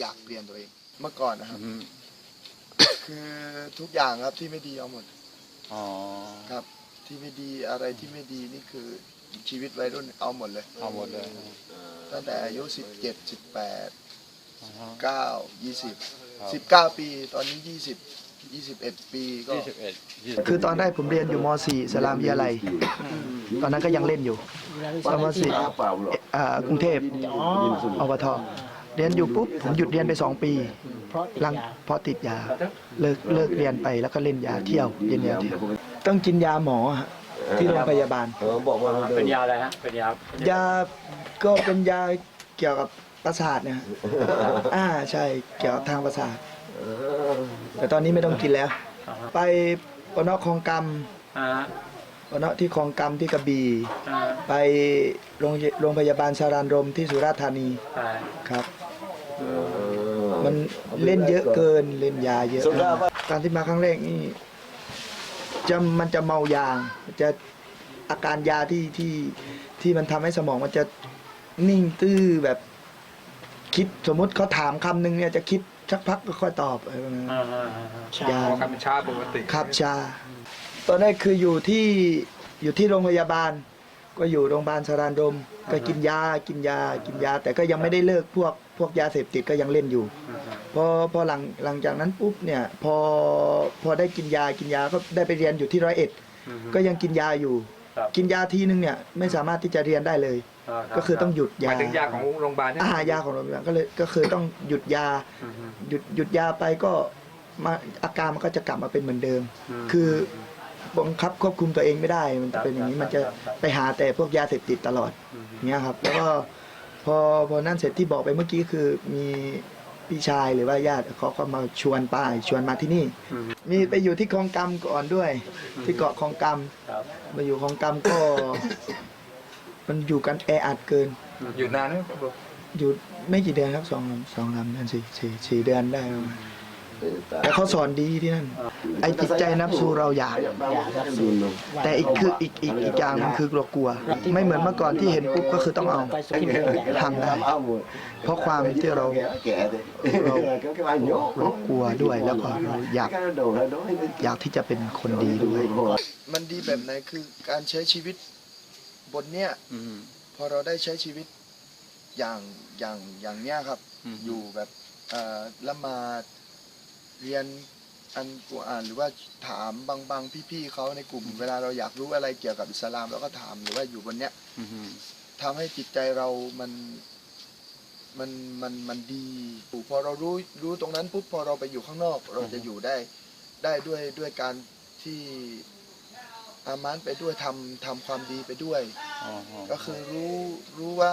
อยากเปลี่ยนตัวเองเมื่อก่อนนะครับอืมคือทุกอย่างครับที่ไม่ดีเอาหมดอ๋อครับ ที่ไม่ดีอะไรที่ไม่ดีนี่คือชีวิตวัยรุ่นเอาหมดเลย เอาหมดเลยตั้งแต่อายุสิบเจ็ดสิบแปดอ่าฮะเก้ายี่สิบครับสิบเก้าปีตอนนี้ยี่สิบยี่สิบเอ็ดปีก็ยี่สิบเอ็ดยี่สิบคือตอนได้ผมเรียนอยู่ม .4 สลามวิทยาลัยตอนนั้นก็ยังเล่นอยู่ตอนม .4 อ่ากรุงเทพอบท เรียนอยู่ปุ๊บผมหยุดเรียนไป2ปีเพราะหลังเพราะติดยาเลิกเลิกเรียนไปแล้วก็เล่นยาเที่ยวเล่นยาเที่ยวต้องกินยาหมอฮะที่โรงพยาบาลเป็นยาอะไรฮะเป็นยายาก็เป็นยาเกี่ยวกับประสาทนะฮะอ่าใช่เกี่ยวกับทางประสาทแต่ตอนนี้ไม่ต้องกินแล้ว ไปปนคลองกรรมอ่าปนที่คลองกรรมที่กระบี่อ่าไปโรงโรงพยาบาลสารานรมที่สุราษฎร์ธานีใช่ครับ มันเล่นเยอะเกินเล่นยาเยอะมากการที่มาครั้งแรกนี่จะมันจะเมายางมันจะอาการยาที่ที่ที่มันทำให้สมองมันจะนิ่งตื้อแบบคิดสมมติเขาถามคำหนึ่งเนี่ยจะคิดสักพักก็ค่อยตอบอะไรประมาณนั้นอ่าอ่าอ่ายาการเป็นชาปกติครับชา ตอนแรกคืออยู่ที่อยู่ที่โรงพยาบาล ก็อยู่โรงพยาบาลสารานรมก็กินยากินยากินยา แต่ก็ยังไม่ได้เลิกพวกพวกยาเสพติดก็ยังเล่นอยู่พอพอหลังหลังจากนั้นปุ๊บเนี่ยพอพอได้กินยากินยาก็ได้ไปเรียนอยู่ที่ร้อยเอ็ดก็ยังกินยาอยู่ครับกินยาทีนึงเนี่ยไม่สามารถที่จะเรียนได้เลยารับก็คือต้องหยุดหยามายถึงยาของโรงพยาบาลเนี่ยอาหารยาของโรงพยาบาลก็เลยก็คือต้องหยุดยาอืมอืมหยุดหยุดยาไปก็มาอาการมันก็จะกลับมาเป็นเหมือนเดิมอืมคือ บังคับควบคุมตัวเองไม่ได้ มันจะเป็นอย่างนี้มันจะไปหาแต่พวกยาเสพติดตลอดเนี้ยครับแล้วก็พอพอนั่นเสร็จที่บอกไปเมื่อกี้คือมีพี่ชายหรือว่าญาติเขาก็มาชวนป้าชวนมาที่นี่ มีไปอยู่ที่คลองกำก่อนด้วย ที่เกาะคลองกครับำมาอยู่คลองกำก็ มันอยู่กันแออัดเกิน อยู่นานไหมครับผมอยู่ไม่กี่เดือนครับสองสองสามเดือนสี่สี่สี่เดือนได้ประมาณ แต่เขาสอนดีที่นั่น ไอ้จิตใจนับสู้เราอยากอยากรับสูตรแต่อีกคืออีกอีกอีกอย่างหนึงคือเรากลัว ไม่เหมือนเมื่อก่อนที่เห็นปุ๊บก็คือต้องเอาไปสุขีทำได้ เพราะความที่เราเราเรากลัวด้วยแล้วก็เราอยากอยากที่จะเป็นคนดีด้วย มันดีแบบไหนคือการใช้ชีวิตบนเนี้ยอืมพอเราได้ใช้ชีวิตอย่างอย่างอย่างเนี้ยครับอืมอยู่แบบเอ่อละหมาด เรียนอันกุรอานหรือว่าถามบางบางพี่ๆเขาในกลุ่ม เวลาเราอยากรู้อะไรเกี่ยวกับอิสลามเราก็ถามหรือว่าอยู่บนเนี้ยอืมทำให้จิตใจเรามันมันมันมันดีพอเรารู้รู้ตรงนั้นปุ๊บพอเราไปอยู่ข้างนอก เราจะอยู่ได้ได้ด้วยด้วยการที่อามานไปด้วยทำทำความดีไปด้วยอ๋อก็คือรู้รู้ว่า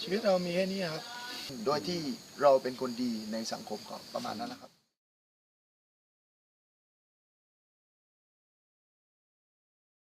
ชีวิตเรามีแค่นี้ครับ โดยที่เราเป็นคนดีในสังคมก่อนประมาณนั้นนะครับ